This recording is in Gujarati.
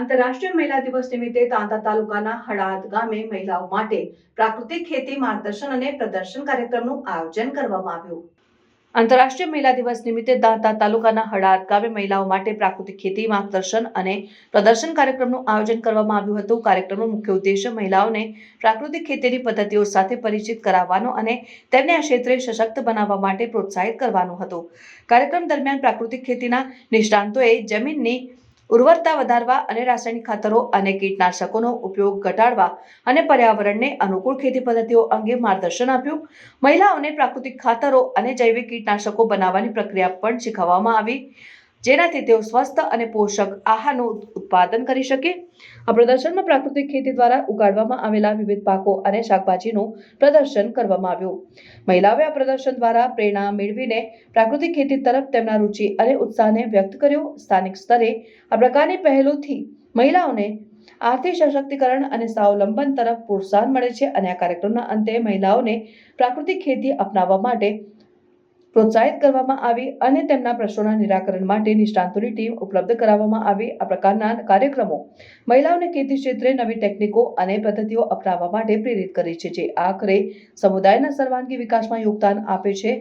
આંતરરાષ્ટ્રીય મહિલા દિવસ નિમિત્તે તાંતા તાલુકાના હળાદ ગામે મહિલાઓ માટે પ્રાકૃતિક ખેતી માર્ગદર્શન અને પ્રદર્શન કાર્યક્રમનું આયોજન કરવામાં આવ્યું. આંતરરાષ્ટ્રીય મહિલા દિવસ નિમિત્તે દાંતા તાલુકાના હળાદ ગામે મહિલાઓ માટે પ્રાકૃતિક ખેતી માર્ગદર્શન અને પ્રદર્શન કાર્યક્રમનું આયોજન કરવામાં આવ્યું હતું. કાર્યક્રમનો મુખ્ય ઉદ્દેશ્ય મહિલાઓને પ્રાકૃતિક ખેતીની પદ્ધતિઓ સાથે પરિચિત કરાવવાનો અને તેમને આ ક્ષેત્રે સશક્ત બનાવવા માટે પ્રોત્સાહિત કરવાનો હતો. કાર્યક્રમ દરમિયાન પ્રાકૃતિક ખેતીના નિષ્ણાંતોએ જમીનની ઉર્વરતા વધારવા અને રાસાયણિક ખાતરો અને કીટનાશકોનો ઉપયોગ ઘટાડવા અને પર્યાવરણને અનુકૂળ ખેતી પદ્ધતિઓ અંગે માર્ગદર્શન આપ્યું. મહિલાઓને પ્રાકૃતિક ખાતરો અને જૈવિક કીટનાશકો બનાવવાની પ્રક્રિયા પણ શીખવવામાં આવી. જેનાથી તેઓ સ્વસ્થ અને પોષક આહારનું ઉત્પાદન કરી શકે. આ પ્રદર્શનમાં પ્રાકૃતિક ખેતી દ્વારા ઉગાડવામાં આવેલા વિવિધ પાકો અને શાકભાજીનું પ્રદર્શન કરવામાં આવ્યું. મહિલાઓએ આ પ્રદર્શન દ્વારા પ્રેરણા મેળવીને પ્રાકૃતિક ખેતી તરફ તેમના રુચિ અને ઉત્સાહને વ્યક્ત કર્યો. સ્થાનિક સ્તરે આ પ્રકારની પહેલોથી મહિલાઓને આર્થિક સશક્તિકરણ અને સ્વાવલંબન તરફ પ્રોત્સાહન મળે છે અને આ કાર્યક્રમના અંતે મહિલાઓને પ્રાકૃતિક ખેતી અપનાવવા માટે પ્રોત્સાહિત કરવામાં આવી અને તેમના પ્રશ્નોના નિરાકરણ માટે નિષ્ણાંતોની ટીમ ઉપલબ્ધ કરાવવામાં આવી. આ પ્રકારના કાર્યક્રમો મહિલાઓને ખેતી ક્ષેત્રે નવી ટેકનિકો અને પદ્ધતિઓ અપનાવવા માટે પ્રેરિત કરે છે, જે આખરે સમુદાયના સર્વાંગી વિકાસમાં યોગદાન આપે છે.